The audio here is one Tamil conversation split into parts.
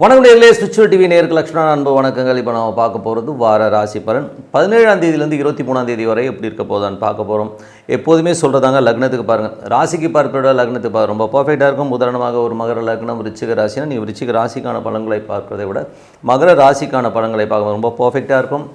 வணக்கம் நேரிலே ஸ்பிரிச்சுவல் டிவி நேருக்கு லக்ஷ்மண அன்பு வணக்கங்கள். இப்போ நம்ம பார்க்க போகிறது வார ராசி பலன். பதினேழாம் தேதியிலேருந்து இருபத்தி மூணாம் தேதி வரை எப்படி இருக்க போதான்னு பார்க்க போகிறோம் எப்போதுமே சொல்கிறதாங்க லக்னத்துக்கு பாருங்கள் ராசிக்கு பார்க்கிறத லக்னத்துக்கு பாரு ரொம்ப பர்ஃபெக்டாக இருக்கும். உதாரணமாக ஒரு மகர லக்னம் ரிச்சிக ராசினா நீ ரிச்சிக ராசிக்கான பலன்களை பார்க்குறதை விட மகர ராசிக்கான பலன்களை பார்க்க ரொம்ப பர்ஃபெக்டாக இருக்கும்.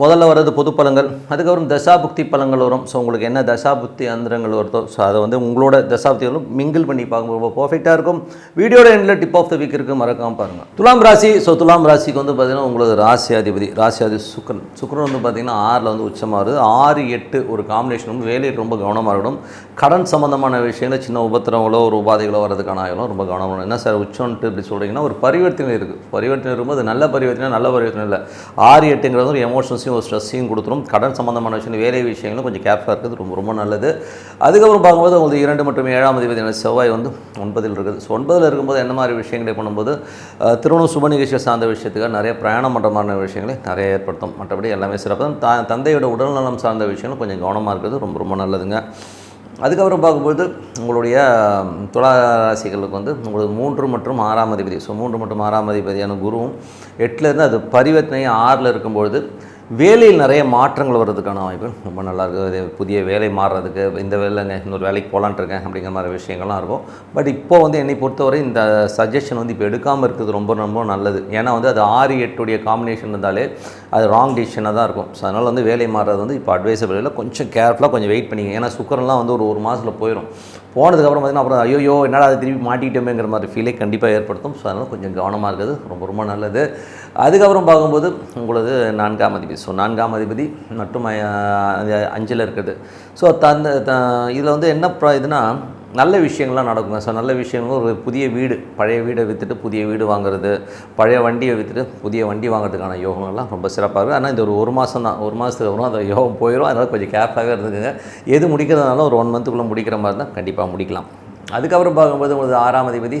முதல்ல வர்றது பொது பலங்கள் அதுக்கப்புறம் தசாபுக்தி பலங்கள் வரும். ஸோ உங்களுக்கு என்ன தசாபுக்தி அந்தரங்கள் வருதோ ஸோ அதை வந்து உங்களோட தசாபுக்திகளும் மிங்கிள் பண்ணி பார்க்கும்போது ரொம்ப பர்ஃபெக்டாக இருக்கும். வீடியோட எண்டில் டிப் ஆஃப் த வீக் இருக்குது மறக்காமல் பாருங்கள் துலாம் ராசி ஸோ துலாம் ராசிக்கு வந்து பார்த்திங்கன்னா உங்களது ராசியாதிபதி ராசியாதி சுக்கரன். சுக்கரன் வந்து பார்த்திங்கன்னா ஆறில் வந்து உச்சமாக வருது. ஆறு எட்டு ஒரு காம்பினேஷன் வந்து வேலையில் ரொம்ப கவனமாக இருக்கணும். கடன் சம்மந்தமான விஷயங்கள் சின்ன உபத்திரங்களோ ஒரு உபாதைகளோ வரதுக்கான ஆகலாம் ரொம்ப கவனமாக இருக்கணும். என்ன சார் உச்சம்ட்டு இப்படி சொல்கிறீங்கன்னா ஒரு பரிவர்த்தனை இருக்குது பரிவர்த்தனை இருக்கும்போது நல்ல பரிவர்த்தனை நல்ல பரிவர்த்தனை இல்லை. ஆறு எட்டுங்கிறது ஒரு எமோஷன்ஸையும் ஒரு ஸ்ட்ரெஸ்ஸையும் கொடுத்துரும். கடன் சம்மந்தமான விஷயம் வேலை விஷயங்களும் கொஞ்சம் கேர்ஃபுல்லாக இருக்குது ரொம்ப ரொம்ப நல்லது. அதுக்கப்புறம் பார்க்கும்போது உங்களுக்கு இரண்டு மற்றும் ஏழாம் அதிபதியான செவ்வாய் வந்து ஒன்பதில் இருக்குது. ஸோ ஒன்பதில் இருக்கும்போது என்ன மாதிரி விஷயங்களை பண்ணும்போது திருமணம் சுப நிகழ்ச்சியை சார்ந்த விஷயத்துக்காக நிறைய பிரயாணம் பண்ணுற மாதிரி விஷயங்களை நிறைய ஏற்படுத்தும். மற்றபடி எல்லாமே சிறப்பு. த தந்தையோட உடல்நலம் சார்ந்த விஷயங்களும் கொஞ்சம் கவனமாக இருக்கிறது. ரொம்ப ரொம்ப நல்லதுங்க. அதுக்கப்புறம் பார்க்கும்போது உங்களுடைய துளாராசிகளுக்கு வந்து உங்களுக்கு மூன்று மற்றும் ஆறாம் அதிபதி. ஸோ மூன்று மற்றும் ஆறாம் அதிபதியான குருவும் எட்டிலேருந்து அது பரிவர்த்தனை ஆறில் இருக்கும்பொழுது வேலையில் நிறைய மாற்றங்கள் வர்றதுக்கான வாய்ப்பு ரொம்ப நல்லா இருக்குது. புதிய வேலை மாறுறதுக்கு இந்த வேலைங்க இன்னொரு வேலைக்கு போகலான்ட்டு இருக்கேன் அப்படிங்கிற மாதிரி விஷயங்கள்லாம் இருக்கும். பட் இப்போ வந்து என்னை பொறுத்தவரை இந்த சஜஷன் வந்து இப்போ எடுக்காமல் இருக்கிறது ரொம்ப ரொம்ப நல்லது. ஏன்னா வந்து அது ஆறு எட்டுடைய காம்பினேஷன் இருந்தாலே அது ராங் டிசிஷனாக தான் இருக்கும். ஸோ அதனால் வந்து வேலை மாறுறது வந்து இப்போ அட்வைசபிள் இல்லை கொஞ்சம் கேர்ஃபுல்லாக கொஞ்சம் வெயிட் பண்ணிங்க ஏன்னா சுக்கரன்லாம் வந்து ஒரு ஒரு மாதத்தில் போயிடும் போனதுக்கப்புறம் பார்த்தீங்கன்னா அப்புறம் ஐயோ என்னடா அதை திருப்பி மாட்டிக்கிட்டோமேங்கிற மாதிரி ஃபீலை கண்டிப்பாக ஏற்படுத்தும். ஸோ அதனால் கொஞ்சம் கவனமாக இருக்கிறது ரொம்ப ரொம்ப நல்லது. அதுக்கப்புறம் பார்க்கும்போது உங்களது நான்காம் அதிபதி. ஸோ நான்காம் அதிபதி மற்றும் அஞ்சில் இருக்குது. ஸோ தந்த இதில் வந்து என்ன ப்ரா இதுனா நல்ல விஷயங்கள்லாம் நடக்குங்க. ஸோ நல்ல விஷயங்கள் ஒரு புதிய வீடு பழைய வீடை விற்றுட்டு புதிய வீடு வாங்குறது பழைய வண்டியை விற்றுட்டு புதிய வண்டி வாங்குறதுக்கான யோகங்கள்லாம் ரொம்ப சிறப்பாக இருக்குது ஆனால் இந்த ஒரு ஒரு மாதம் தான் ஒரு மாதத்துக்கு அப்புறம் அந்த யோகம் போயிடும் அதனால் கொஞ்சம் கேர்ஃபுல்லாக இருந்துக்குங்க. எது முடிக்கிறதுனால ஒரு ஒன் மந்த்துக்குள்ளே முடிக்கிற மாதிரி தான் கண்டிப்பாக முடிக்கலாம். அதுக்கப்புறம் பார்க்கும்போது உங்களுக்கு ஆறாம் அதிபதி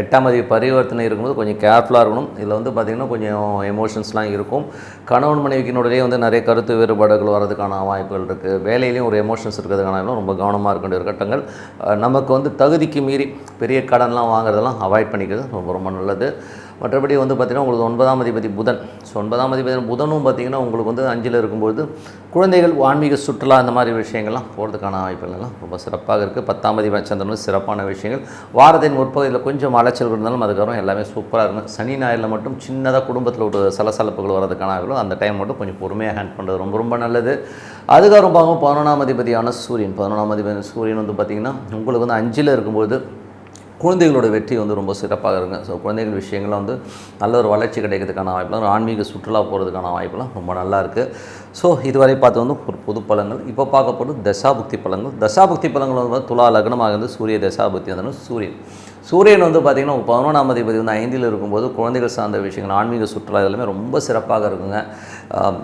எட்டாம் அதிபதி பரிவர்த்தனை இருக்கும்போது கொஞ்சம் கேர்ஃபுல்லாக இருக்கணும். இதில் வந்து பார்த்திங்கன்னா கொஞ்சம் எமோஷன்ஸ்லாம் இருக்கும். கணவன் மனைவிக்கினுடைய வந்து நிறைய கருத்து வேறுபாடுகள் வரதுக்கான வாய்ப்புகள் இருக்குது வேலையிலையும் ஒரு எமோஷன்ஸ் இருக்கிறதுக்கான ரொம்ப கவனமாக இருக்க வேண்டிய ஒரு கட்டங்கள். நமக்கு வந்து தகுதிக்கு மீறி பெரிய கடன்லாம் வாங்குறதெல்லாம் அவாய்ட் பண்ணிக்கிறது ரொம்ப ரொம்ப நல்லது. மற்றபடி வந்து பார்த்திங்கன்னா உங்களுக்கு ஒன்பதாம் அதிபதி புதன். ஸோ ஒன்பதாம் அதிபதி புதனும் பார்த்திங்கன்னா உங்களுக்கு வந்து அஞ்சில் இருக்கும்போது குழந்தைகள் ஆன்மீக சுற்றுலா அந்த மாதிரி விஷயங்கள்லாம் போகிறதுக்கான வாய்ப்புகள்லாம் ரொம்ப சிறப்பாக இருக்குது பத்தாம் அதிபதி சந்திரன் சிறப்பான விஷயங்கள். வாரத்தின் முற்பகுதியில் கொஞ்சம் அலைச்சல் இருந்தாலும் அதுக்கப்புறம் எல்லாமே சூப்பராக இருக்கும் சனி ஞாயிறில் மட்டும் சின்னதாக குடும்பத்தில் ஒரு சலசலப்புகள் வரதுக்கான வாய்ப்புகள் அந்த டைம் மட்டும் கொஞ்சம் பொறுமையாக ஹேண்ட் பண்ணுறது ரொம்ப ரொம்ப நல்லது. அதுக்கப்புறம் பார்க்கும் பதினொன்றாம் அதிபதியான சூரியன். பதினொன்றாம் அதிபதி சூரியன் வந்து பார்த்திங்கன்னா உங்களுக்கு வந்து அஞ்சில் இருக்கும்போது குழந்தைகளோட வெற்றி வந்து ரொம்ப சிறப்பாக இருக்குங்க ஸோ குழந்தைகள் விஷயங்கள்லாம் வந்து நல்ல ஒரு வளர்ச்சி கிடைக்கிறதுக்கான வாய்ப்புலாம் ஒரு ஆன்மீக சுற்றுலா போகிறதுக்கான வாய்ப்புலாம் ரொம்ப நல்லா இருக்குது ஸோ இதுவரை பார்த்து வந்து ஒரு பொது பழங்கள். இப்போ பார்க்கப்படும் தசாபுக்தி பழங்கள். தசாபுக்தி பழங்கள் வந்து துலா லக்னமாக இருந்து சூரிய தசாபுக்தி வந்து சூரியன். சூரியன் வந்து பார்த்திங்கன்னா பதினொன்றாம் அதிபதி வந்து ஐந்தில் இருக்கும்போது குழந்தைகள் சார்ந்த விஷயங்கள் ஆன்மீக சுற்றுலா இதெல்லாமே ரொம்ப சிறப்பாக இருக்குங்க.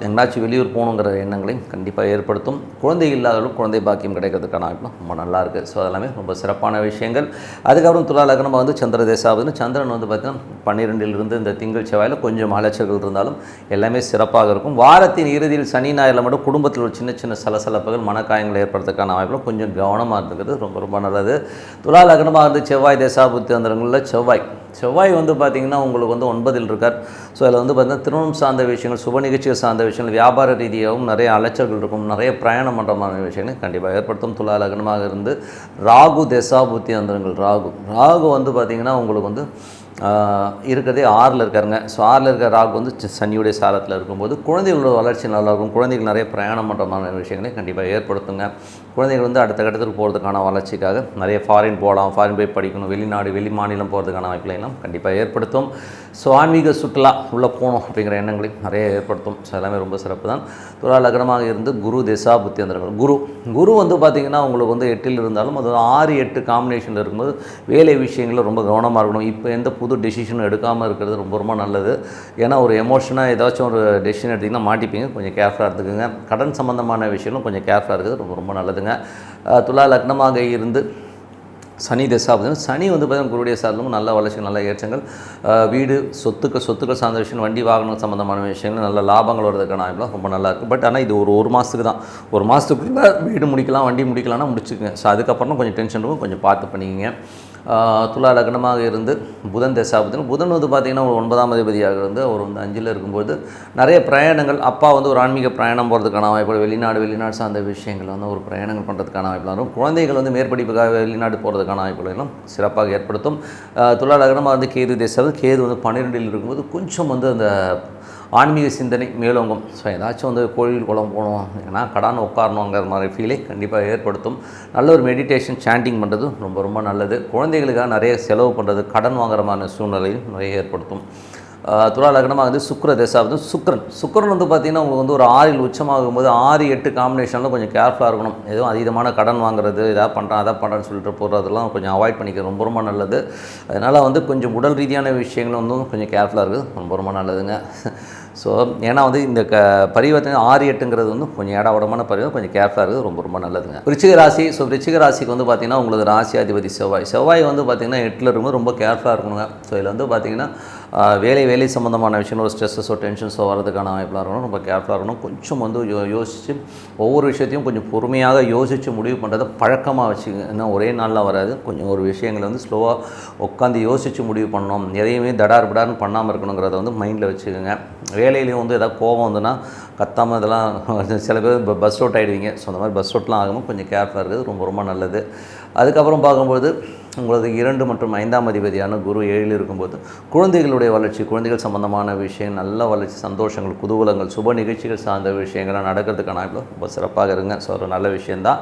எங்கனாச்சும் வெளியூர் போகணுங்கிற எண்ணங்களையும் கண்டிப்பாக ஏற்படுத்தும். குழந்தை இல்லாதவர்களும் குழந்தை பாக்கியம் கிடைக்கிறதுக்கான வாய்ப்புலாம் ரொம்ப நல்லா இருக்குது ஸோ அதெல்லாமே ரொம்ப சிறப்பான விஷயங்கள். அதுக்கப்புறம் துலா லக்னமாக வந்து சந்திர தேசாவது சந்திரன் வந்து பார்த்திங்கன்னா பன்னிரெண்டிலிருந்து இந்த திங்கள் செவ்வாயில் கொஞ்சம் அலைச்சல்கள் இருந்தாலும் எல்லாமே சிறப்பாக இருக்கும். வாரத்தின் இறுதியில் சனி ஞாயிறில் மட்டும் குடும்பத்தில் ஒரு சின்ன சின்ன சலசலப்புகள் மனக்காயங்கள் ஏற்படுறதுக்கான வாய்ப்புகள் கொஞ்சம் கவனமாக இருந்துக்கிறது ரொம்ப ரொம்ப நல்லது. துலா லக்னமாக இருந்து செவ்வாய் தேசாபுத்தி அந்தரங்களில் செவ்வாய். செவ்வாய் வந்து பார்த்திங்கன்னா உங்களுக்கு வந்து ஒன்பதில் இருக்கார். ஸோ அதில் வந்து பார்த்திங்கன்னா திருமணம் சார்ந்த விஷயங்கள் சுப நிகழ்ச்சிகள் சார்ந்த விஷயங்கள் வியாபார ரீதியாகவும் நிறைய அலைச்சல்கள் இருக்கும். நிறைய பிரயாணம் பண்ணுற மாதிரி கண்டிப்பாக ஏற்படுத்தும். துலா லக்னமாக இருந்து ராகு தேசாபுத்தி அந்தரங்கள் ராகு. ராகு வந்து பார்த்திங்கன்னா உங்களுக்கு வந்து இருக்கிறதே ஆறில் இருக்காருங்க. ஸோ ஆறில் இருக்கிற ராகு வந்து சனியுடைய சாரத்தில் இருக்கும்போது குழந்தைகளோட வளர்ச்சி நல்லாயிருக்கும். குழந்தைகள் நிறைய பிரயாணம் பண்ணுற மாதிரி விஷயங்களை கண்டிப்பாக ஏற்படுத்துங்க. குழந்தைகள் வந்து அடுத்த கட்டத்துக்கு போகிறதுக்கான வளர்ச்சிக்காக நிறைய ஃபாரின் போகலாம் ஃபாரின் போய் படிக்கணும் வெளிநாடு வெளி மாநிலம் போகிறதுக்கான வாய்ப்புகளை எல்லாம் கண்டிப்பாக ஏற்படுத்தும். ஸோ ஆன்மீக சுற்றுலா உள்ளே போகணும் அப்படிங்கிற எண்ணங்களையும் நிறைய ஏற்படுத்தும். ஸோ எல்லாமே ரொம்ப சிறப்பு தான் துலா லக்னமாக இருந்து குரு திசா புத்தி வந்திருக்கும் குரு குரு வந்து பார்த்திங்கன்னா உங்களுக்கு வந்து எட்டில் இருந்தாலும் அது ஆறு எட்டு காம்பினேஷனில் இருக்கும்போது வேலை விஷயங்களில் ரொம்ப கவனமாக இருக்கணும். இப்போ எந்த புது டெசிஷன் எடுக்காமல் இருக்கிறது ரொம்ப ரொம்ப நல்லது. ஏன்னா ஒரு எமோஷனாக ஏதாச்சும் ஒரு டெசிஷன் எடுத்திங்கன்னா மாட்டிப்பீங்க. கொஞ்சம் கேர்ஃபுல்லாக இருந்துக்குங்க. கடன் சம்மந்தமான விஷயங்களும் கொஞ்சம் கேர்ஃபுல்லாக இருக்குது ரொம்ப ரொம்ப நல்லதுங்க. துலா லக்னமாக இருந்து சனி தசாபதி சனி வந்து பார்த்தீங்கன்னா குருடைய சார்ந்தும் நல்ல வளர்ச்சி நல்ல ஏற்றங்கள். வீடு சொத்துக்கள் சொத்துக்கள் சார்ந்த விஷயம் வண்டி வாகனம் சம்மந்தமான விஷயங்கள் நல்ல லாபங்கள் வர்றதுக்கான வாய்ப்புலாம் ரொம்ப நல்லா இருக்குது பட் ஆனால் இது ஒரு ஒரு மாதத்துக்கு தான். ஒரு மாதத்துக்குள்ளே வீடு முடிக்கலாம் வண்டி முடிக்கலாம்னா முடிச்சுக்குங்க. ஸோ அதுக்கப்புறம் கொஞ்சம் டென்ஷன் இருக்கும். கொஞ்சம் பார்த்து பண்ணிக்கங்க. துலா லக்னமாக இருந்து புதன் தசாபதியில் புதன் வந்து பார்த்திங்கன்னா ஒரு ஒன்பதாம் அதிபதியாக இருந்து அவர் வந்து அஞ்சில் இருக்கும்போது நிறைய பிரயாணங்கள். அப்பா வந்து ஒரு ஆன்மீக பிரயாணம் போகிறதுக்கான வாய்ப்பு வெளிநாடு வெளிநாடு சார்ந்த விஷயங்கள் வந்து ஒரு பிரயாணங்கள் பண்ணுறதுக்கான வாய்ப்புலாம் இருக்கும் குழந்தைகள் வந்து மேற்படிப்புக்காக வெளிநாடு போகிறதுக்கான வாய்ப்புகளும் சிறப்பாக ஏற்படுத்தும். துலா லக்னமாக வந்து கேது தேசாவது கேது வந்து பன்னிரெண்டில் இருக்கும்போது கொஞ்சம் வந்து அந்த ஆன்மீக சிந்தனை மேலோங்கும். ஸோ ஏதாச்சும் வந்து கோயில் குளம் போகணும் ஏன்னா கடான்னு உட்காரணுங்கிற மாதிரி ஃபீலை கண்டிப்பாக ஏற்படுத்தும். நல்ல ஒரு மெடிடேஷன் சாண்டிங் பண்ணுறது ரொம்ப ரொம்ப நல்லது. குழந்தைகளுக்காக நிறைய செலவு பண்ணுறது கடன் வாங்குற மாதிரி சூழ்நிலையும் நிறைய ஏற்படுத்தும். துலா லக்னமாக வந்து சுக்கிர தசாவது சுக்கரன். சுக்கரன் வந்து பார்த்திங்கன்னா உங்களுக்கு வந்து ஒரு ஆறில் உச்சமாகும் போது ஆறு எட்டு காம்பினேஷனில் கொஞ்சம் கேர்ஃபுல்லாக இருக்கணும். எதுவும் அதீதமான கடன் வாங்குறது எதாவது பண்ணுறேன் அதை பண்ணுறேன்னு சொல்லிட்டு போடுறதெல்லாம் கொஞ்சம் அவாய்ட் பண்ணிக்க ரொம்ப ரொம்ப நல்லது. அதனால் வந்து கொஞ்சம் உடல் ரீதியான விஷயங்கள் வந்து கொஞ்சம் கேர்ஃபுல்லாக இருக்குது ரொம்ப ரொம்ப நல்லதுங்க. ஸோ ஏன்னா வந்து இந்த க பரிவர்த்தனை ஆறு எட்டுங்கிறது வந்து கொஞ்சம் ஏடாவடமான பரிவர்த்தனை கொஞ்சம் கேர்ஃபுல்லாக இருக்குது ரொம்ப ரொம்ப நல்லதுங்க. ரிச்சிக ராசி ஸோ ரிச்சிக ராசிக்கு வந்து பார்த்திங்கன்னா உங்களுக்கு ராசியாதிபதி செவ்வாய். செவ்வாய் வந்து பார்த்திங்கன்னா எட்டில் இருக்கும்போது ரொம்ப கேர்ஃபுல்லாக இருக்கணுங்க. ஸோ இதில் வந்து பார்த்திங்கன்னா வேலை வேலை சம்மந்தமான விஷயம் ஒரு ஸ்ட்ரெஸ்ஸஸோ டென்ஷன்ஸோ வரதுக்கான வாய்ப்பெலாம் இருக்கணும். ரொம்ப கேர்ஃபுல்லாக இருக்கணும். கொஞ்சம் வந்து யோ யோசித்து ஒவ்வொரு விஷயத்தையும் கொஞ்சம் பொறுமையாக யோசித்து முடிவு பண்ணுறதை பழக்கமாக வச்சுக்கோங்க ஏன்னா ஒரே நாளில் வராது. கொஞ்சம் ஒரு விஷயங்களை வந்து ஸ்லோவாக உட்காந்து யோசித்து முடிவு பண்ணணும். எதையுமே தடார் பிடார்னு பண்ணாமல் இருக்கணுங்கிறத வந்து மைண்டில் வச்சுக்கோங்க. வேலையிலையும் வந்து எதாவது கோபம் வந்துன்னா கத்தாமல் இதெல்லாம் சில பேர் பஸ் அவுட் ஆகிடுவீங்க ஸோ அந்த மாதிரி பஸ் அவுட்லாம் ஆகாமல் கொஞ்சம் கேர்ஃபுல்லாக இருக்குது ரொம்ப ரொம்ப நல்லது. அதுக்கப்புறம் பார்க்கும்போது உங்களது இரண்டு மற்றும் ஐந்தாம் அதிபதியான குரு ஏழில் இருக்கும்போது குழந்தைகளுடைய வளர்ச்சி குழந்தைகள் சம்பந்தமான விஷயம் நல்ல வளர்ச்சி சந்தோஷங்கள் குதூகலங்கள் சுப நிகழ்ச்சிகள் சார்ந்த விஷயங்கள்லாம் நடக்கிறதுக்கான வாய்ப்பு ரொம்ப சிறப்பாக இருங்க ஸோ ஒரு நல்ல விஷயந்தான்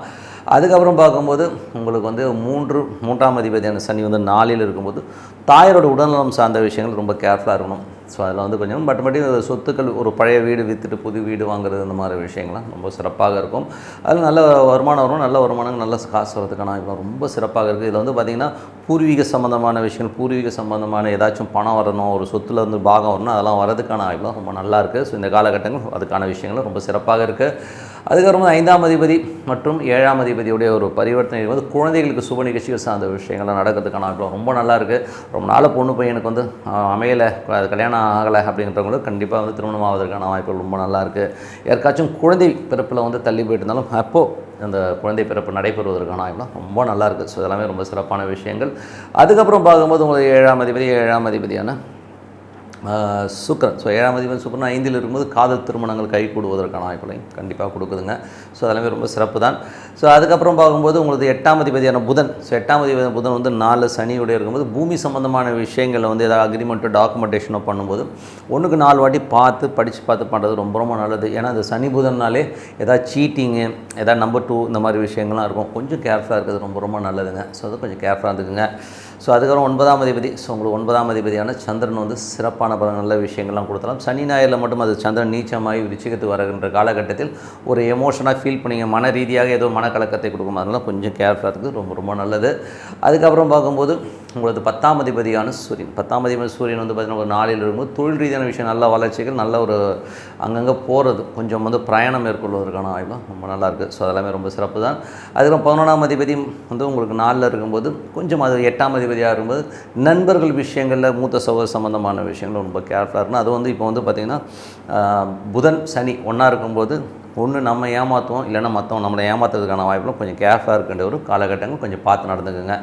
அதுக்கப்புறம் பார்க்கும்போது உங்களுக்கு வந்து மூன்று மூன்றாம் அதிபதியான சனி வந்து நாலில் இருக்கும்போது தாயாரோட உடல்நலம் சார்ந்த விஷயங்கள் ரொம்ப கேர்ஃபுல்லாக இருக்கணும். ஸோ அதில் வந்து கொஞ்சம் பட் மட்டும் இந்த சொத்துக்கள் ஒரு பழைய வீடு விற்றுட்டு புது வீடு வாங்குறது இந்த மாதிரி விஷயங்கள்லாம் ரொம்ப சிறப்பாக இருக்கும். அதில் நல்ல வருமானம் வரும் நல்ல வருமானம் நல்ல காசு வரதுக்கான இப்போ ரொம்ப சிறப்பாக இருக்குது. இதில் வந்து பார்த்திங்கன்னா பூர்வீக சம்மந்தமான விஷயங்கள் பூர்வீக சம்மந்தமான ஏதாச்சும் பணம் வரணும் ஒரு சொத்துல வந்து பாகம் வரணும் அதெல்லாம் வரதுக்கான ஆய்வுலாம் ரொம்ப நல்லா இருக்குது. ஸோ இந்த காலகட்டங்கள் அதுக்கான விஷயங்களும் ரொம்ப சிறப்பாக இருக்குது. அதுக்கப்புறம் ஐந்தாம் அதிபதி மற்றும் ஏழாம் அதிபதியுடைய ஒரு பரிவர்த்தனை வந்து குழந்தைகளுக்கு சுப நிகழ்ச்சிகள் சார்ந்த விஷயங்கள்லாம் நடக்கிறதுக்கான ஆட்கள் ரொம்ப நல்லா இருக்குது ரொம்ப நாள் பொண்ணு பையனுக்கு வந்து அமையலை. அது கல்யாணம் ஆகலை அப்படின்றவங்களுக்கு கண்டிப்பாக வந்து திருமணம் ஆவதற்கான வாய்ப்புகள் ரொம்ப நல்லா இருக்குது யாருக்காச்சும் குழந்தை பிறப்பில் வந்து தள்ளி போயிட்டு இருந்தாலும் அப்போது அந்த குழந்தை பிறப்பு நடைபெறுவதற்கான வாய்ப்புலாம் ரொம்ப நல்லா இருக்குது ஸோ இதெல்லாமே ரொம்ப சிறப்பான விஷயங்கள். அதுக்கப்புறம் பார்க்கும்போது உங்களுக்கு ஏழாம் அதிபதி ஏழாம் அதிபதியான சுக்கரன். ஸோ ஏழாம் அதிபதி சுக்கரன் ஐந்தில் இருக்கும்போது காதல் திருமணங்கள் கை கூடுவதற்கான வாய்ப்புகளையும் கண்டிப்பாக கொடுக்குதுங்க. ஸோ அதெல்லாமே ரொம்ப சிறப்பு தான் ஸோ அதுக்கப்புறம் பார்க்கும்போது உங்களுக்கு எட்டாம் அதிபதியான புதன். ஸோ எட்டாம் அதிபதியான புதன் வந்து நாலு சனியுடைய இருக்கும்போது பூமி சம்பந்தமான விஷயங்களில் வந்து ஏதாவது அக்ரிமெண்ட்டோ டாக்குமெண்டேஷனோ பண்ணும்போது ஒன்றுக்கு நாலு வாட்டி பார்த்து படித்து பார்த்து பண்ணுறது ரொம்ப ரொம்ப நல்லது. ஏன்னா அந்த சனி புதன்னாலே ஏதாவது சீட்டிங்கு ஏதாவது நம்பர் டூ இந்த மாதிரி விஷயங்கள்லாம் இருக்கும். கொஞ்சம் கேர்ஃபுல்லாக இருக்கிறது ரொம்ப ரொம்ப நல்லதுங்க. ஸோ அது கொஞ்சம் கேர்ஃபுல்லாக இருந்துக்குங்க. ஸோ அதுக்கப்புறம் ஒன்பதாம் அதிபதி. ஸோ உங்களுக்கு ஒன்பதாம் அதிபதியான சந்திரன் வந்து சிறப்பான பல நல்ல விஷயங்கள்லாம் கொடுத்தலாம் சனி ஞாயிறில் மட்டும் அது சந்திரன் நீச்சமாகி விருச்சிகத்துக்கு வருகின்ற காலகட்டத்தில் ஒரு எமோஷனாக ஃபீல் பண்ணிங்க. மன ரீதியாக ஏதோ மனக்கலக்கத்தை கொடுக்கும். அதனால் கொஞ்சம் கேர்ஃபுல்லாக இருக்குது ரொம்ப ரொம்ப நல்லது. அதுக்கப்புறம் பார்க்கும்போது உங்களது பத்தாம் அதிபதியான சூரியன். பத்தாம் அதிபதி சூரியன் வந்து பார்த்திங்கன்னா ஒரு நாளில் இருக்கும்போது தொழில் ரீதியான விஷயம் நல்ல வளர்ச்சிகள் நல்ல ஒரு அங்கங்கே போகிறது கொஞ்சம் வந்து பிரயாணம் மேற்கொள்வதற்கான வாய்ப்பு ரொம்ப நல்லாயிருக்கு ஸோ அதெல்லாமே ரொம்ப சிறப்பு தான் அதுக்கப்புறம் பதினொன்றாம் அதிபதி வந்து உங்களுக்கு நாளில் இருக்கும்போது கொஞ்சம் அது எட்டாம் அதிபதியாக இருக்கும்போது நண்பர்கள் விஷயங்களில் மூத்த சகோதர சம்மந்தமான விஷயங்கள் ரொம்ப கேர்ஃபுல்லாக இருக்கணும். அது வந்து இப்போ வந்து பார்த்திங்கன்னா புதன் சனி ஒன்றா இருக்கும்போது ஒன்று நம்ம ஏமாற்றுவோம் இல்லைன்னா மற்றவங்க நம்மளை ஏமாத்துறதுக்கான வாய்ப்புலாம் கொஞ்சம் கேர்ஃபுல்லாக இருக்கின்ற ஒரு காலகட்டங்கள் கொஞ்சம் பார்த்து நடந்துக்குங்க.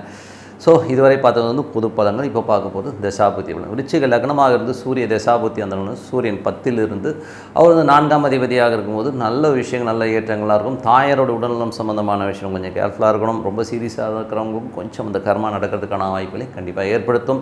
ஸோ இதுவரை பார்த்தது வந்து புது இப்போ பார்க்க போது தசாபுத்தி பலன். விருச்சிக லக்னமாக இருந்து சூரிய தசாபுத்தி அந்த சூரியன் பத்தில் இருந்து அவர் வந்து நான்காம் அதிபதியாக இருக்கும்போது நல்ல விஷயங்கள் நல்ல ஏற்றங்களாக இருக்கும். தாயாரோட உடல்நலம் சம்மந்தமான விஷயம் கொஞ்சம் கேர்ஃபுல்லாக இருக்கணும். ரொம்ப சீரியஸாக இருக்கிறவங்களுக்கும் கொஞ்சம் அந்த கர்மா நடக்கிறதுக்கான வாய்ப்புகளை கண்டிப்பாக ஏற்படுத்தும்.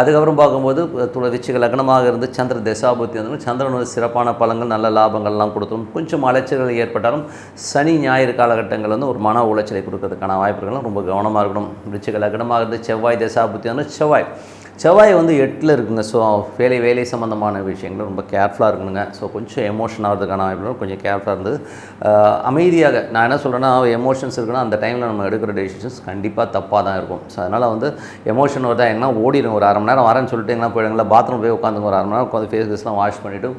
அதுக்கப்புறம் பார்க்கும்போது துள விருச்சிக லக்னமாக இருந்து சந்திர தசாபுத்தி அந்த சந்திரன் சிறப்பான பலங்கள் நல்ல லாபங்கள்லாம் கொடுத்துரும். கொஞ்சம் அலைச்சல்கள் ஏற்பட்டாலும் சனி ஞாயிறு காலகட்டங்கள் வந்து ஒரு மன உளைச்சலை கொடுக்கறதுக்கான வாய்ப்புகளும் ரொம்ப கவனமாக இருக்கணும். விருச்சிக லக்னமாக இருந்து செவ்வாய் தசாபுத்தி வந்து செவ்வாய் செவ்வாய் வந்து எட்டில் இருக்குங்க. ஸோ வேலை வேலை சம்மந்தமான விஷயங்கள் ரொம்ப கேர்ஃபுல்லாக இருக்கணுங்க. ஸோ கொஞ்சம் எமோஷன் ஆகிறதுக்கான அப்படின்னு கொஞ்சம் கேர்ஃபுல்லாக இருந்து அமைதியாக நான் என்ன சொல்கிறேன்னா எமோஷன்ஸ் இருக்குன்னா அந்த டைமில் நம்ம எடுக்கிற டெசிஷன்ஸ் கண்டிப்பாக தப்பாக தான் இருக்கும். ஸோ அதனால் வந்து எமோஷன் வருதா எங்கன்னா ஓடிடும் ஒரு அரை மணி நேரம் வரேன்னு சொல்லிட்டு எங்கன்னா போயிடுங்களா பாத்ரூம் போய் உட்காந்துங்க. ஒரு அரை மணி நேரம் உட்காந்து ஃபேஸ் ஃபேஸ்லாம் வாஷ் பண்ணிவிட்டு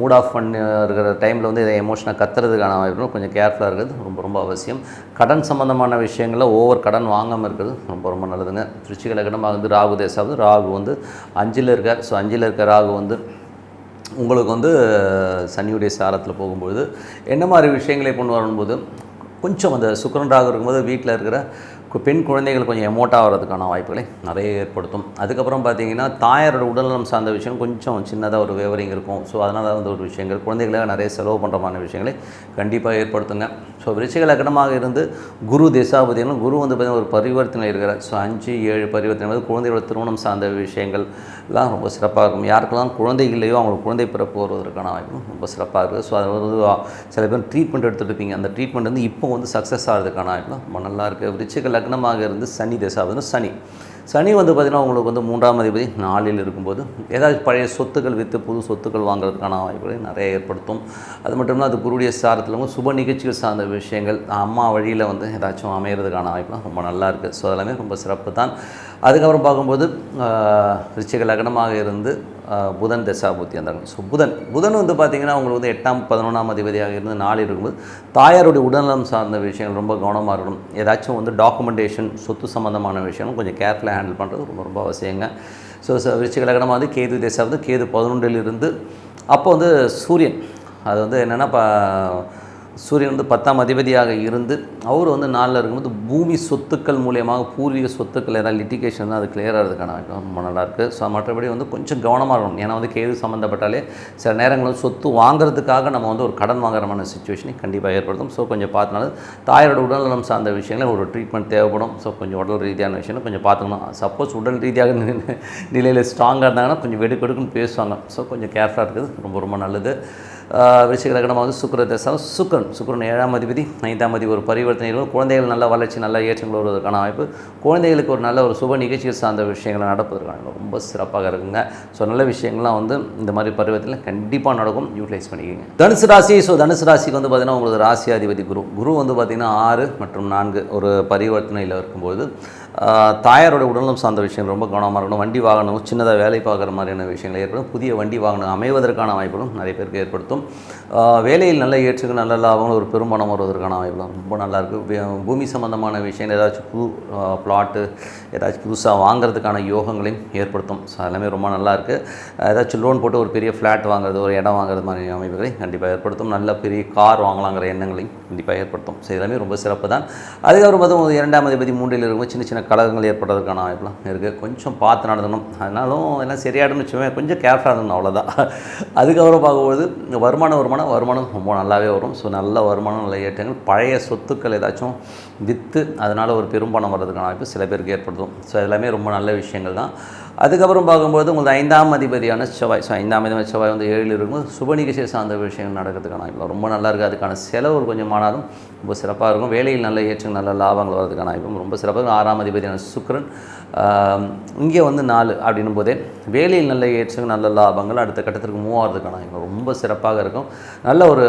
மூட் ஆஃப் பண்ணி இருக்கிற டைமில் வந்து இதை எமோஷனாக கத்துறதுக்கான வாய்ப்பு கொஞ்சம் கேர்ஃபுல்லாக இருக்கிறது ரொம்ப ரொம்ப அவசியம். கடன் சம்மந்தமான விஷயங்களில் ஓவர் கடன் வாங்காமல் இருக்கிறது ரொம்ப ரொம்ப நல்லதுங்க. திருச்சிகளை லக்னமாக வந்து ராகு தேசாவது ராகு வந்து அஞ்சில் இருக்கார். ஸோ அஞ்சில் இருக்க ராகு வந்து உங்களுக்கு வந்து சனியுடைய சாரத்தில் போகும்பொழுது என்ன மாதிரி விஷயங்களை கொண்டு வரும்போது கொஞ்சம் அந்த சுக்கரன் ராகு இருக்கும்போது வீட்டில் இருக்கிற பெண் குழந்தைகள் கொஞ்சம் எமோட்டாக வர்றதுக்கான வாய்ப்புகளை நிறைய ஏற்படுத்தும். அதுக்கப்புறம் பார்த்தீங்கன்னா தாயாரோட உடல்நலம் சார்ந்த விஷயம் கொஞ்சம் சின்னதாக ஒரு வேவரிங் இருக்கும். ஸோ அதனால் வந்து ஒரு விஷயங்கள். குழந்தைகளாக நிறைய செலவு பண்ணுறமான விஷயங்களை கண்டிப்பாக ஏற்படுத்துங்க. ஸோ விருச்சிக லக்னமாக இருந்து குரு திசாபதிகளும் குரு வந்து பார்த்தீங்கன்னா ஒரு பரிவர்த்தனை இருக்கிறார். ஸோ அஞ்சு ஏழு பரிவர்த்தனை வந்து குழந்தைகளோட திருமணம் சார்ந்த விஷயங்கள். எல்லாம் ரொம்ப சிறப்பாக இருக்கும். யாருக்கெல்லாம் குழந்தை இல்லையோ அவங்களுக்கு குழந்தை பிறப்பு வருவதற்கான வாய்ப்பும் ரொம்ப சிறப்பாக இருக்குது. ஸோ அது வந்து சில பேர் ட்ரீட்மெண்ட் எடுத்துகிட்டு இருப்பீங்க. அந்த ட்ரீட்மெண்ட் வந்து இப்போ வந்து சக்ஸஸ் ஆகிறதுக்கான வாய்ப்புலாம் ரொம்ப நல்லா இருக்குது விருச்சிக லக்னமாக இருந்து சனி திசாபதி சனி. சனி வந்து பார்த்திங்கன்னா உங்களுக்கு வந்து மூன்றாம் அதிபதி நாளில் இருக்கும்போது ஏதாச்சும் பழைய சொத்துக்கள் விற்று புது சொத்துக்கள் வாங்குறதுக்கான வாய்ப்புகளை நிறைய ஏற்படுத்தும். அது மட்டும் இல்லாமல் அது குருடைய சாரத்தில் வந்து சுப நிகழ்ச்சிகள் சார்ந்த விஷயங்கள் அம்மா வழியில் வந்து ஏதாச்சும் அமையிறதுக்கான வாய்ப்புலாம் ரொம்ப நல்லா இருக்குது ஸோ அதெல்லாமே ரொம்ப சிறப்பு தான் அதுக்கப்புறம் பார்க்கும்போது ரிச்சிக லக்னமாக இருந்து புதன் தசாபூர்த்தி வந்தாங்க ஸோ புதன் புதன் வந்து பார்த்திங்கன்னா உங்களுக்கு வந்து எட்டாம் பதினொன்றாம் அதிபதியாக இருந்து நாளில் இருக்கும்போது தாயாருடைய உடல்நலம் சார்ந்த விஷயங்கள் ரொம்ப கவனமாக இருக்கணும். ஏதாச்சும் வந்து டாக்குமெண்டேஷன் சொத்து சம்மந்தமான விஷயங்களும் கொஞ்சம் கேர்ஃபுல்லாக ஹேண்டில் பண்ணுறது ரொம்ப ரொம்ப அவசியங்க. ஸோ விருச்சிகலகணமாக வந்து கேது தசா வந்து கேது பதினொன்றில் இருந்து அப்போ வந்து சூரியன் அது வந்து என்னென்னா இப்போ சூரியன் வந்து பத்தாம் அதிபதியாக இருந்து அவர் வந்து நாளில் இருக்கும்போது பூமி சொத்துக்கள் மூலியமாக பூர்வீக சொத்துக்கள் ஏதாவது லிட்டிகேஷன் அது கிளியர் ஆகிறதுக்கான ரொம்ப நல்லா இருக்குது ஸோ மற்றபடி வந்து கொஞ்சம் கவனமாக இருக்கணும். ஏன்னா வந்து கேது சம்மந்தப்பட்டாலே சில நேரங்களில் சொத்து வாங்குறதுக்காக நம்ம வந்து ஒரு கடன் வாங்குறமான சுச்சுவேஷனை கண்டிப்பாக ஏற்படுத்தும். ஸோ கொஞ்சம் பார்த்தனால தாயாரோட உடல்நலம் சார்ந்த விஷயங்கள ஒரு ட்ரீட்மெண்ட் தேவைப்படும். ஸோ கொஞ்சம் உடல் ரீதியான விஷயம் கொஞ்சம் பார்த்துக்கணும். சப்போஸ் உடல் ரீதியாக நிலையில் ஸ்ட்ராங்காக இருந்தாங்கன்னா கொஞ்சம் வெடுக்கெடுக்குன்னு பேசுவாங்க. ஸோ கொஞ்சம் கேர்ஃபுல்லாக இருக்குது ரொம்ப ரொம்ப நல்லது. விருச்சிக லக்னமாக வந்து சுக்கர தசம் சுக்கரன் சுக்கரன் ஏழாம் அதிபதி ஐந்தாம் அதிபதி ஒரு பரிவர்த்தனை இருக்கும். குழந்தைகள் நல்ல வளர்ச்சி நல்ல ஏற்றங்கள் வருவதற்கான வாய்ப்பு. குழந்தைகளுக்கு ஒரு நல்ல ஒரு சுப நிகழ்ச்சிகள் சார்ந்த விஷயங்களை நடப்பதற்கான ரொம்ப சிறப்பாக இருக்குங்க. ஸோ நல்ல விஷயங்கள்லாம் வந்து இந்த மாதிரி பருவத்தில் கண்டிப்பாக நடக்கும். யூட்டிலைஸ் பண்ணிக்கோங்க. தனுசு ராசி. ஸோ தனுசு ராசிக்கு வந்து பார்த்திங்கன்னா உங்களுக்கு ராசி அதிபதி குரு. குரு வந்து பார்த்திங்கன்னா ஆறு மற்றும் நான்கு ஒரு பரிவர்த்தனையில் இருக்கும்போது தாயாரோட உடல்நலம் சார்ந்த விஷயங்கள் ரொம்ப கவனமாக இருக்கணும். வண்டி வாகனம் சின்னதாக வேலை பார்க்குற மாதிரியான விஷயங்கள் ஏற்படும். புதிய வண்டி வாகனம் அமைவதற்கான வாய்ப்புகளும் நிறைய பேருக்கு ஏற்படுத்தும். வேலையில் நல்ல ஏற்றுக்கு நல்ல லாபங்கள் ஒரு பெருமானம் வருவதற்கான வாய்ப்புலாம் ரொம்ப நல்லாயிருக்கு பூமி சம்மந்தமான விஷயங்கள் ஏதாச்சும் புது பிளாட்டு ஏதாச்சும் புதுசாக வாங்குறதுக்கான யோகங்களையும் ஏற்படுத்தும். ஸோ எல்லாமே ரொம்ப நல்லாயிருக்கு ஏதாச்சும் லோன் போட்டு ஒரு பெரிய ஃப்ளாட் வாங்குறது ஒரு இடம் வாங்குறது மாதிரி அமைப்புகளை கண்டிப்பாக ஏற்படுத்தும். நல்ல பெரிய கார் வாங்கலாங்கிற எண்ணங்களையும் கண்டிப்பாக ஏற்படுத்தும். ஸோ எல்லாமே ரொம்ப சிறப்பு தான் அதுக்கப்புறம் பார்த்தோம் இரண்டாம் அதிபதி மூன்றில் இருக்கும். சின்ன சின்ன கழகங்கள் ஏற்படுறதுக்கான வாய்ப்புலாம் இருக்குது கொஞ்சம் பார்த்து நடந்தணும் அதனாலும் எல்லாம் சரியாடுன்னு வச்சுக்கோங்க கொஞ்சம் கேர்ஃபுல்லாக இருந்தணும் அவ்வளோதான் அதுக்கப்புறம் பார்க்கும்போது வருமான வருமானம் வருமானம் வருமானம் ரொம்ப நல்லாவே வரும். ஸோ நல்ல வருமானம் நல்ல ஏற்றங்கள் பழைய சொத்துக்கள் ஏதாச்சும் விற்று அதனால் ஒரு பெரும்பணம் வர்றதுக்கான வாய்ப்பு சில பேருக்கு ஏற்படுத்தும். ஸோ எல்லாமே ரொம்ப நல்ல விஷயங்கள் தான். அதுக்கப்புறம் பார்க்கும்போது உங்களுக்கு ஐந்தாம் அதிபதியான செவ்வாய் ஸோ ஐந்தாம் அதிபதி செவ்வாய் வந்து ஏழில் இருக்கும்போது சுப நிகழ்ச்சி சார்ந்த விஷயங்கள் நடக்கிறதுக்கான வாய்ப்பு ரொம்ப நல்லா இருக்குது அதுக்கான செலவு கொஞ்சம் ஆனாலும் ரொம்ப சிறப்பாக இருக்கும். வேலையில் நல்ல ஏற்றங்கள் நல்ல லாபங்கள் வரதுக்கான வாய்ப்பும் ரொம்ப சிறப்பாக இருக்கும். ஆறாம் அதிபதியான சுக்கிரன் இங்கே வந்து நாலு அப்படின்னும் போதே வேலையில் நல்ல ஏற்றங்கள் நல்ல லாபங்கள் அடுத்த கட்டத்திற்கு மூவ் ஆகிறதுக்கான வாய்ப்பு ரொம்ப சிறப்பாக இருக்கும். நல்ல ஒரு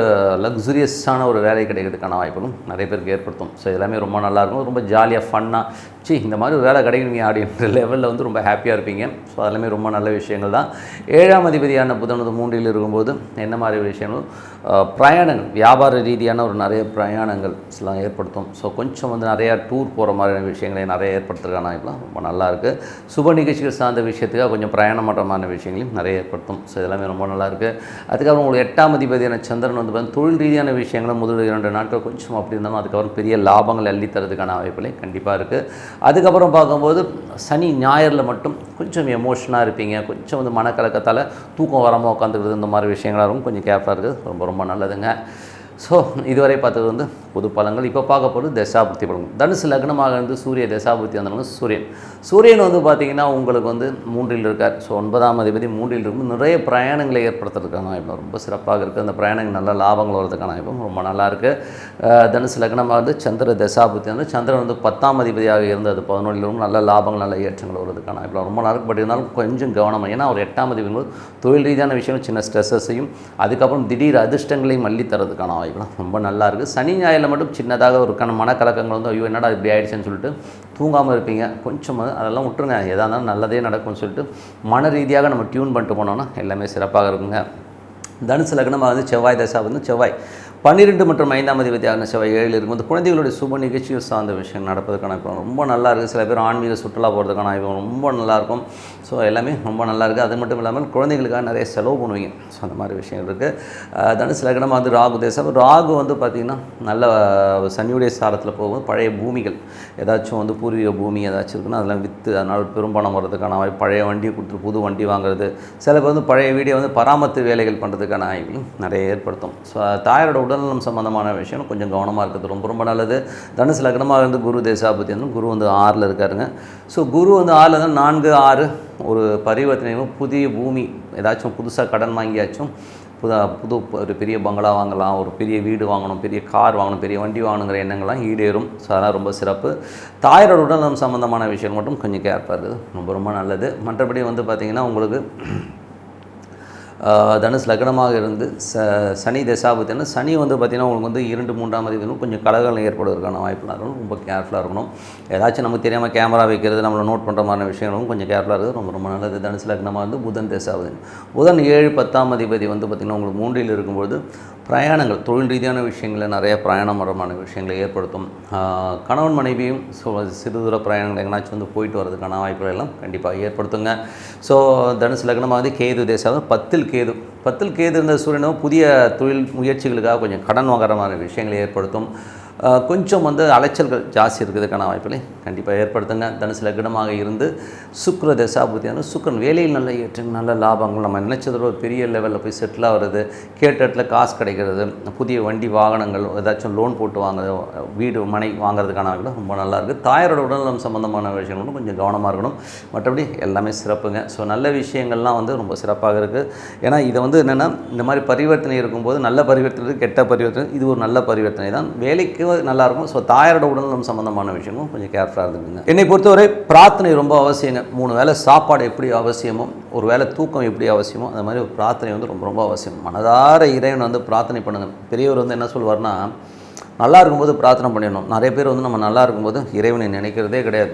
லக்ஸுரியஸான ஒரு வேலை கிடைக்கிறதுக்கான வாய்ப்புகளும் நிறைய பேருக்கு ஏற்படுத்தும். ஸோ எல்லாமே ரொம்ப நல்லா இருக்கும். ரொம்ப ஜாலியாக ஃபன்னாக சி இந்த மாதிரி ஒரு வேலை கிடைக்கணுங்க அப்படின்ற லெவலில் வந்து ரொம்ப ஹாப்பியாக இருப்பீங்க. ஸோ அதெல்லாமே ரொம்ப நல்ல விஷயங்கள் தான். ஏழாம் அதிபதியான புதன் மூன்றில் இருக்கும்போது என்ன மாதிரி விஷயங்களும் பிரயாணங்கள் வியாபார ரீதியான ஒரு நிறைய பிரயாணங்கள் எல்லாம் ஏற்படுத்தும். ஸோ கொஞ்சம் வந்து நிறையா டூர் போகிற மாதிரியான விஷயங்களை நிறைய ஏற்படுத்துறதுக்கான வாய்ப்புலாம் ரொம்ப நல்லா நல்லாயிருக்கு. சுப நிகழ்ச்சிகள் சார்ந்த விஷயத்துக்காக கொஞ்சம் பிரயாண மட்டமான விஷயங்களையும் நிறைய ஏற்படுத்தும். ஸோ இதெல்லாமே ரொம்ப நல்லாயிருக்கு. அதுக்கப்புறம் உங்களுக்கு எட்டாம் அதிபதியான சந்திரன் வந்து பார்த்தீங்கன்னா தொழில் ரீதியான விஷயங்களும் முதல் இரண்டு நாட்கள் கொஞ்சம் அப்படி இருந்தாலும் அதுக்கப்புறம் பெரிய லாபங்கள் அள்ளி தரதுக்கான வாய்ப்புகளே கண்டிப்பாக இருக்குது அதுக்கப்புறம் பார்க்கும்போது சனி ஞாயிறில் மட்டும் கொஞ்சம் எமோஷனாக இருப்பீங்க. கொஞ்சம் வந்து மனக்கலக்கத்தால் தூக்கம் வராமல் உட்காந்துக்கிறது இந்த மாதிரி விஷயங்களாக இருக்கும் கொஞ்சம் கேர்ஃபுல்லாக இருக்குது ரொம்ப ரொம்ப நல்லதுங்க. ஸோ இதுவரை பார்த்தது வந்து பொது பலன்கள் இப்போ பார்க்கப்படும் போகிறது தசாபுக்தி பலன்கள். தனுசு லக்னமாக இருந்து சூரிய தசாபுக்தி வந்தவங்க சூரியன். சூரியன் வந்து பார்த்திங்கன்னா உங்களுக்கு வந்து மூன்றில் இருக்கார். ஸோ ஒன்பதாம் அதிபதி மூன்றில் இருக்கும் நிறைய பிரயாணங்களை ஏற்படுத்துறதுக்கான இப்போ ரொம்ப சிறப்பாக இருக்குது அந்த பிரயாணங்கள் நல்ல லாபங்கள் வர்றதுக்கான இப்போ ரொம்ப நல்லா இருக்குது தனுசு லக்னமாக இருந்து சந்திர தசாபுத்தி வந்து சந்திரன் வந்து பத்தாம் அதிபதியாக இருந்தது பதினொன்றிலும் நல்ல லாபங்கள் நல்ல ஏற்றங்கள் வருதுக்கான இப்போ ரொம்ப நாளுக்கு பட் இருந்தாலும் கொஞ்சம் கவனமாக ஏன்னா ஒரு எட்டாம் அதிபதிங்கும் தொழில் ரீதியான விஷயம் சின்ன ஸ்ட்ரெஸ்ஸையும் அதுக்கப்புறம் திடீர் அதிர்ஷ்டங்களையும் மல்லி தரதுக்கான வாய்ப்புலாம் ரொம்ப நல்லா இருக்குது சனி ஞாயிறில் மட்டும் சின்னதாக ஒரு கண மனக்கலக்கங்கள் வந்து ஐயோ என்னடா இப்படி ஆயிடுச்சுன்னு சொல்லிட்டு தூங்காமல் இருப்பீங்க. கொஞ்சம் அதெல்லாம் விட்டுருங்க. எதாக இருந்தாலும் நல்லதே நடக்கும்னு சொல்லிட்டு மன ரீதியாக நம்ம டியூன் பண்ணிட்டு போனோம்னா எல்லாமே சிறப்பாக இருக்குங்க. தனுசு லக்னமாக வந்து செவ்வாய் தசா வந்து செவ்வாய் பன்னிரெண்டு மற்றும் ஐந்தாம் அதிபதியான செவ்வாய் ஏழில் இருக்கும்போது குழந்தைகளுடைய சுப நிகழ்ச்சிகள் சார்ந்த விஷயம் நடப்பதற்கான இப்போ ரொம்ப நல்லா இருக்குது சில பேர் ஆன்மீக சுற்றுலா போகிறதுக்கான வாய்ப்பு ரொம்ப நல்லாயிருக்கும் ஸோ எல்லாமே ரொம்ப நல்லா இருக்குது அது மட்டும் இல்லாமல் குழந்தைகளுக்காக நிறைய செலவு பண்ணுவீங்க. ஸோ அந்த மாதிரி விஷயங்கள் இருக்குது தனுசு லக்னமாக வந்து ராகு தேசம். ராகு வந்து பார்த்திங்கன்னா நல்ல சனியுடைய சாரத்தில் போகும்போது பழைய பூமிகள். ஏதாச்சும் வந்து பூர்வீக பூமி ஏதாச்சும் இருக்குன்னா அதெல்லாம் விற்று அதனால் பெரும்பணம் வர்றதுக்கான வாய்ப்பு. பழைய வண்டியை கொடுத்து புது வண்டி வாங்குறது. சில பேர் வந்து பழைய வீடியோ வந்து பராமரித்து வேலைகள் பண்ணுறதுக்கான வாய்ப்புகளும் நிறைய ஏற்படுத்தும். ஸோ தாயாரோட உடல்நலம் சம்மந்தமான விஷயம் கொஞ்சம் கவனமாக இருக்கிறது ரொம்ப ரொம்ப நல்லது. தனுசு லக்னமாக இருந்து குரு தேசாபதி வந்து குரு வந்து ஆறில் இருக்காருங்க. ஸோ குரு வந்து ஆறில் இருந்தால் நான்கு ஆறு ஒரு பரிவர்த்தனையும் புதிய பூமி ஏதாச்சும் புதுசாக கடன் வாங்கியாச்சும் புது புது ஒரு பெரிய பங்களா வாங்கலாம் ஒரு பெரிய வீடு வாங்கணும் பெரிய கார் வாங்கணும் பெரிய வண்டி வாங்கணுங்கிற எண்ணங்கள்லாம் ஈடேறும். ஸோ அதெல்லாம் ரொம்ப சிறப்பு. தாயாரோட உடல்நலம் சம்மந்தமான விஷயம் மட்டும் கொஞ்சம் கேர்ஃபாக இருக்குது ரொம்ப ரொம்ப நல்லது. மற்றபடி வந்து பார்த்திங்கன்னா உங்களுக்கு தனுஷ் லக்னமாக இருந்து ச சனி தசாபத்தினா சனி வந்து பார்த்திங்கன்னா உங்களுக்கு வந்து இரண்டு மூன்றாம் அதிபதியும் கொஞ்சம் கலகலம் ஏற்படுவதற்கான வாய்ப்புலாம் இருக்கணும் ரொம்ப கேர்ஃபுல்லாக இருக்கணும். ஏதாச்சும் நமக்கு தெரியாமல் கேமரா வைக்கிறது நம்மளை நோட் பண்ணுற மாதிரி விஷயங்களும் கொஞ்சம் கேர்ஃபுல்லாக இருக்குது ரொம்ப ரொம்ப நல்லது. தனுஷ் லக்னமாக வந்து புதன் தசாபதி. புதன் ஏழு பத்தாம் அதிபதி வந்து பார்த்திங்கன்னா உங்களுக்கு மூன்றில் இருக்கும்போது பிரயாணங்கள் தொழில் ரீதியான விஷயங்களில் நிறைய பிரயாணமரமான விஷயங்களை ஏற்படுத்தும். கணவன் மனைவியும் ஸோ சிறு தூர பிரயாணங்கள் எங்கேனாச்சும் வந்து போயிட்டு வரதுக்கான வாய்ப்புகள் எல்லாம் கண்டிப்பாக ஏற்படுத்துங்க. ஸோ தனுசு லக்னமாக வந்து கேது தேசம் பத்தில் கேது பத்தில் கேது இருந்த சூரியனும் புதிய தொழில் முயற்சிகளுக்காக கொஞ்சம் கடன் வாங்குற மாதிரி விஷயங்களை ஏற்படுத்தும். கொஞ்சம் வந்து அலைச்சல்கள் ஜாஸ்தி இருக்கிறதுக்கான வாய்ப்புகளை கண்டிப்பாக ஏற்படுத்துங்க. தனுசு லக்னமாக இருந்து சுக்ர தசாபுத்தியான சுக்கரன் வேலையில் நல்ல ஏற்றம் நல்ல லாபங்கள் நம்ம நினச்சதோட ஒரு பெரிய லெவலில் போய் செட்டில் ஆகிறது கேட்ட இடத்துல காசு கிடைக்கிறது புதிய வண்டி வாகனங்கள் ஏதாச்சும் லோன் போட்டு வாங்குறது வீடு மனை வாங்குறதுக்கான வாய்ப்புகள் ரொம்ப நல்லாயிருக்கு இருக்குது தாயாரோட உடல்நலம் சம்மந்தமான விஷயங்களும் கொஞ்சம் கவனமாக இருக்கணும். மற்றபடி எல்லாமே சிறப்புங்க. ஸோ நல்ல விஷயங்கள்லாம் வந்து ரொம்ப சிறப்பாக இருக்குது ஏன்னா இதை வந்து என்னென்னா இந்த மாதிரி பரிவர்த்தனை இருக்கும்போது நல்ல பரிவர்த்தனை கெட்ட பரிவர்த்தனை இது ஒரு நல்ல பரிவர்த்தனை தான். வேலைக்கு நல்லாயிருக்கும் ஸோ தாயாரோட உடல்நலம் சம்மந்தமான விஷயமும் கொஞ்சம் கேர்ஃபுல்லாக இருந்துக்குங்க. என்னை பொறுத்தவரை பிரார்த்தனை ரொம்ப அவசியங்க. மூணு வேளை சாப்பாடு எப்படி அவசியமோ ஒரு வேளை தூக்கம் எப்படி அவசியமோ அந்த மாதிரி ஒரு பிரார்த்தனை வந்து ரொம்ப ரொம்ப அவசியம். மனதார இறைவன் வந்து பிரார்த்தனை பண்ணுங்கள் பெரியவர் வந்து என்ன சொல்வார்னா நல்லா இருக்கும்போது பிரார்த்தனை பண்ணிடணும். நிறைய பேர் வந்து நம்ம நல்லா இருக்கும்போது இறைவனை நினைக்கிறதே கிடையாது.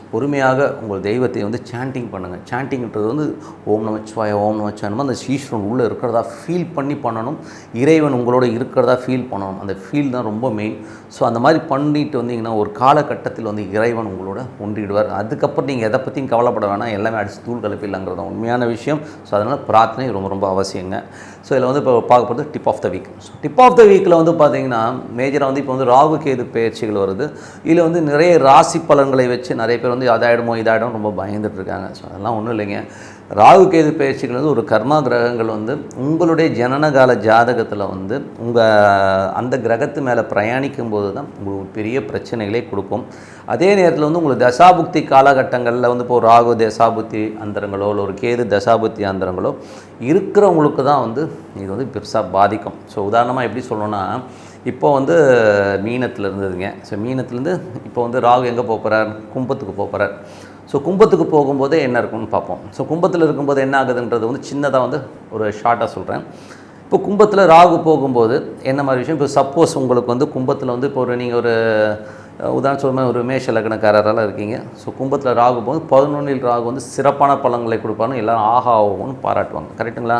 பொறுமையாக உங்கள் தெய்வத்தை வந்து சாண்டிங் பண்ணுங்கள் சாண்டிங்ன்றது வந்து ஓம் நமச்சிவாய ஓம் நமச்சிவாயமா அந்த ஈஸ்வரன் உள்ளே இருக்கிறதா ஃபீல் பண்ணி பண்ணணும். இறைவன் உங்களோட இருக்கிறதா ஃபீல் பண்ணணும். அந்த ஃபீல் தான் ரொம்ப மெயின் ஸோ அந்த மாதிரி பண்ணிட்டு வந்தீங்கன்னா ஒரு காலகட்டத்தில் வந்து இறைவன் உங்களோட ஒன்றிடுவார் அதுக்கப்புறம் நீங்கள் எதை பற்றியும் கவலைப்பட வேணாம். எல்லாமே அடித்து தூள் கலப்பில்லைங்கிறது தான் உண்மையான விஷயம். ஸோ அதனால் பிரார்த்தனை ரொம்ப ரொம்ப அவசியங்க. ஸோ இதில் வந்து இப்போ பார்க்க போகிறது tip of the week so tip of the வீக்கில் வந்து பார்த்தீங்கன்னா மேஜராக வந்து இப்போ வந்து ராகு கேது பயிற்சிகள் வருது. இதில் வந்து நிறைய ராசி பலன்களை வச்சு நிறைய பேர் வந்து அதாயிடுமோ இதாயிடும் ரொம்ப பயந்துட்டு இருக்காங்க. ஸோ அதெல்லாம் ஒன்றும் இல்லைங்க. ராகு கேது பயிற்சிகள் வந்து ஒரு கர்மா கிரகங்கள் வந்து உங்களுடைய ஜனனகால ஜாதகத்தில் வந்து உங்கள் அந்த கிரகத்து மேலே பிரயாணிக்கும் போது தான் உங்களுக்கு பெரிய பிரச்சனைகளே கொடுக்கும். அதே நேரத்தில் வந்து உங்களுக்கு தசாபுக்தி காலகட்டங்களில் வந்து இப்போ ராகு தசாபுத்தி அந்தரங்களோ இல்லை ஒரு கேது தசாபுத்தி அந்தரங்களோ இருக்கிறவங்களுக்கு தான் வந்து இது வந்து பெருசாக பாதிக்கும். ஸோ உதாரணமாக எப்படி சொல்லணும்னா இப்போ வந்து மீனத்தில் இருந்ததுங்க. ஸோ மீனத்துலேருந்து இப்போ வந்து ராகு எங்கே போகிறார் கும்பத்துக்கு போகிறார் ஸோ கும்பத்துக்கு போகும்போதே என்ன இருக்கும்னு பார்ப்போம். ஸோ கும்பத்தில் இருக்கும்போது என்ன ஆகுதுன்றது வந்து சின்னதாக வந்து ஒரு ஷார்ட்டாக சொல்கிறேன் இப்போ கும்பத்தில் ராகு போகும்போது என்ன மாதிரி விஷயம்? இப்போ சப்போஸ் உங்களுக்கு வந்து கும்பத்தில் வந்து இப்போ ஒரு நீங்கள் ஒரு உதாரணம் சொல்லுமே ஒரு மேஷ லக்னக்காரரெல்லாம் இருக்கீங்க. ஸோ கும்பத்தில் ராகு போகும்போது பதினொன்றில் ராகு வந்து சிறப்பான பழங்களை கொடுப்பான்னு எல்லோரும் ஆஹா ஆகும்னு பாராட்டுவாங்க. கரெக்டுங்களா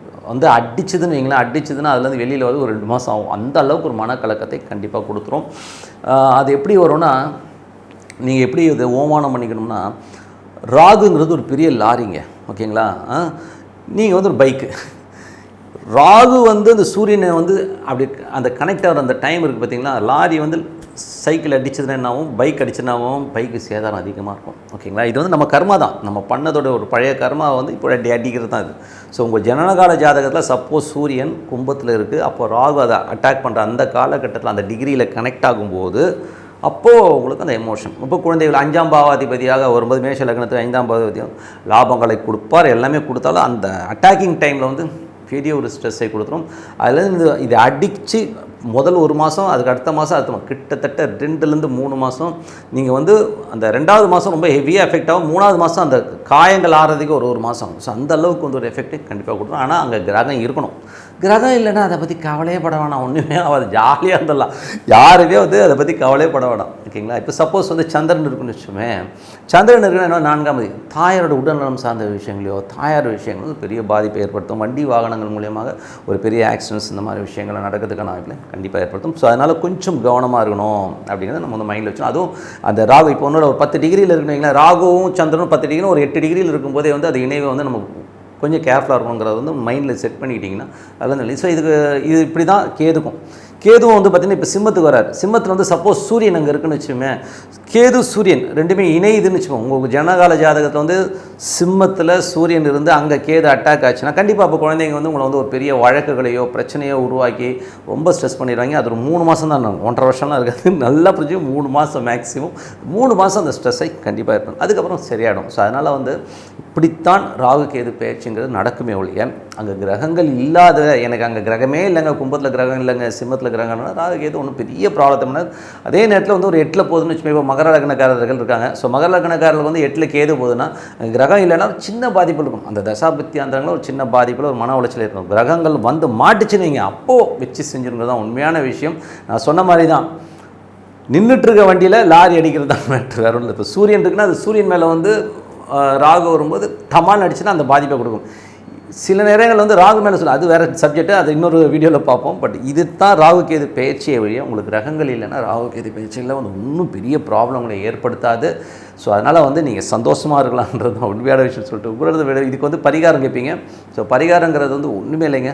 வந்து அடிச்சதுன்னு வைங்களேன் அடிச்சதுன்னா அதுலேருந்து வெளியில் வந்து ஒரு ரெண்டு மாதம் ஆகும். அந்த அளவுக்கு ஒரு மனக்கலக்கத்தை கண்டிப்பாக கொடுத்துரும். அது எப்படி வரும்னா நீங்கள் எப்படி இதை ஓமானம் பண்ணிக்கணும்னா ராகுங்கிறது ஒரு பெரிய லாரிங்க. ஓகேங்களா? நீங்கள் வந்து ஒரு பைக்கு. ராகு வந்து அந்த சூரியனை வந்து அப்படி அந்த கனெக்ட் ஆகிற அந்த டைம் இருக்குது பார்த்தீங்களா லாரி வந்து சைக்கிள் அடிச்சதுன்னா என்னாவும் பைக் அடிச்சதுனாவும் பைக்கு சேதாரம் அதிகமாக இருக்கும். ஓகேங்களா? இது வந்து நம்ம கர்மா தான். நம்ம பண்ணதோட ஒரு பழைய கர்மா வந்து இப்போ அடி அடிக்கிறது தான் இது. ஸோ உங்கள் ஜனனகால ஜாதகத்தில் சப்போஸ் சூரியன் கும்பத்தில் இருக்குது அப்போ ராகு அதை அட்டாக் பண்ணுற அந்த காலகட்டத்தில் அந்த டிகிரியில் கனெக்ட் ஆகும்போது அப்போது உங்களுக்கு அந்த எமோஷன் இப்போ குழந்தைகள் அஞ்சாம் பாவாதிபதியாக வரும்போது மேஷ லக்னத்துக்கு ஐந்தாம் பாவாதிபதியும் லாபங்களை கொடுப்பார். எல்லாமே கொடுத்தாலும் அந்த அட்டாக்கிங் டைமில் வந்து பெரிய ஒரு ஸ்ட்ரெஸ்ஸை கொடுத்துரும். அதுலேருந்து இது இதை அடித்து முதல் ஒரு மாதம் அதுக்கு அடுத்த மாதம் அடுத்த கிட்டத்தட்ட ரெண்டுலேருந்து மூணு மாதம் நீங்கள் வந்து அந்த ரெண்டாவது மாதம் ரொம்ப ஹெவியாக எஃபெக்ட் ஆகும். மூணாவது மாதம் அந்த காயங்கள் ஆறதுக்கு ஒரு ஒரு மாதம் ஸோ அந்த அளவுக்கு வந்து ஒரு எஃபெக்ட் கண்டிப்பாக கொடுக்கணும் ஆனால் அங்கே கிரகம் இருக்கணும். கிரகம் இல்லைன்னா அதை பற்றி கவலையே பட வேணாம். ஒன்றுமே ஆகாது. ஜாலியாக இருந்துடலாம். யாருமே வந்து அதை பற்றி கவலையே பட வேணாம். ஓகேங்களா? இப்போ சப்போஸ் வந்து சந்திரன் இருக்குன்னு வச்சுமே சந்திரன் இருக்குன்னா என்ன? நான்காம் தேதி தாயாரோட உடல்நலம் சார்ந்த விஷயங்களையோ தாயார் விஷயங்கள் பெரிய பாதிப்பை ஏற்படுத்தும். வண்டி வாகனங்கள் மூலியமாக ஒரு பெரிய ஆக்சிடென்ட்ஸ் இந்த மாதிரி விஷயங்கள் நடக்கிறதுக்கான வாய்ப்பில் கண்டிப்பாக ஏற்படுத்தும். ஸோ அதனால் கொஞ்சம் கவனமாக இருக்கணும் அப்படிங்கிறத நம்ம வந்து மைண்டில் வச்சோம் அதுவும் அந்த ராகு இப்போ ஒன்றோட ஒரு பத்து டிகிரியில் இருக்குன்னு ராகுவும் சந்திரனும் பத்து டிகிரி ஒரு எட்டு டிகிரியில் இருக்கும்போதே வந்து அது இணைவை வந்து நமக்கு கொஞ்சம் கேர்ஃபுல்லாக இருக்கணுங்கிறத வந்து மைண்டில் செட் பண்ணிக்கிட்டிங்கன்னா அதெல்லாம் நல்லது ஸோ இதுக்கு இது இப்படி தான் கேதுக்கும். கேதுவும் வந்து பார்த்திங்கன்னா இப்போ சிம்மத்துக்கு வராரு. சிம்மத்தில் வந்து சப்போஸ் சூரியன் அங்கே இருக்குன்னு வச்சுமே கேது சூரியன் ரெண்டுமே இணையுதுன்னு வச்சுக்கோங்க. உங்கள் ஜனகால ஜாதகத்தில் வந்து சிம்மத்தில் சூரியன் இருந்து அங்கே கேது அட்டாக் ஆச்சுன்னா கண்டிப்பாக அப்போ குழந்தைங்க வந்து உங்களை வந்து ஒரு பெரிய வழக்குகளையோ பிரச்சனையோ உருவாக்கி ரொம்ப ஸ்ட்ரெஸ் பண்ணிடுவாங்க. அது ஒரு மூணு மாதம் தான் ஒன்றரை வருஷம்லாம் இருக்காது. நல்லா புரிஞ்சு மூணு மாதம் மேக்ஸிமம் மூணு மாதம் அந்த ஸ்ட்ரெஸ்ஸை கண்டிப்பாக இருக்கும் அதுக்கப்புறம் சரியாயிடும். ஸோ அதனால் வந்து இப்படித்தான் ராகு கேது பயிற்சிங்கிறது நடக்குமே ஒழிய அங்கே கிரகங்கள் இல்லாத எனக்கு அங்கே கிரகமே இல்லைங்க கும்பத்தில் கிரகம் இல்லைங்க சிம்மத்தில் கிரகம்னா ராகு எது ஒன்றும் பெரிய ப்ராப்ளத்தை பண்ணாது அதே நேரத்தில் வந்து ஒரு எட்டில் போகுதுன்னு வச்சுமே இப்போ மகர லக்னக்காரர்கள் இருக்காங்க. ஸோ மகர லக்னக்காரர்கள் வந்து எட்டில் கேது போகுதுன்னா கிரகம் இல்லைன்னா ஒரு சின்ன பாதிப்பு இருக்கும். அந்த தசாபத்தி அந்தங்கள ஒரு சின்ன பாதிப்பில் ஒரு மன உளைச்சல் இருக்கும் கிரகங்கள் வந்து மாட்டுச்சுன்னு நீங்கள் அப்போது வச்சு செஞ்சுருங்கிறது தான் உண்மையான விஷயம். நான் சொன்ன மாதிரி தான் நின்றுட்டு இருக்க வண்டியில் லாரி அடிக்கிறது தான் மேட்ரு. வேறு இல்லை. இப்போ சூரியன் இருக்குன்னா அது சூரியன் மேலே வந்து ராகு வரும்போது டமால் அடிச்சுன்னா அந்த பாதிப்பை கொடுக்கும். சில நேரங்கள் வந்து ராகு மேலே சொல்ல அது வேறு சப்ஜெக்ட்டு அது இன்னொரு வீடியோவில் பார்ப்போம். பட் இது தான் ராகு கேது பயிற்சியை வழியாக உங்களுக்கு கிரகங்கள் இல்லைன்னா ராகு கேது பயிற்சியில் வந்து ஒன்றும் பெரிய ப்ராப்ளங்களை ஏற்படுத்தாது. ஸோ அதனால் வந்து நீங்கள் சந்தோஷமாக இருக்கலான்றது தான் உண்மையான விஷயம் சொல்லிட்டு உங்களது விட இதுக்கு வந்து பரிகாரம் கேட்பீங்க ஸோ பரிகாரங்கிறது வந்து ஒன்றுமே இல்லைங்க.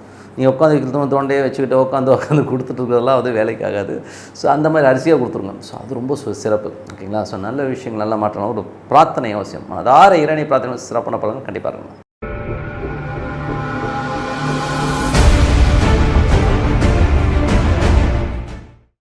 நீங்கள் உட்காந்து வைக்கிறது தொண்டையை வச்சுக்கிட்டு உட்காந்து உட்காந்து கொடுத்துட்டு இருக்கிறதெல்லாம் வந்து வேலைக்கு ஆகாது. ஸோ அந்த மாதிரி அரிசியாக கொடுத்துருங்க. ஸோ அது ரொம்ப சு- சிறப்பு. ஓகேங்களா ஸோ நல்ல விஷயங்கள் நல்ல மாற்றம் ஒரு பிரார்த்தனை அவசியம். அதார இறைனை பிரார்த்தனை சிறப்பான பலன் கண்டிப்பாக இருக்கணும்.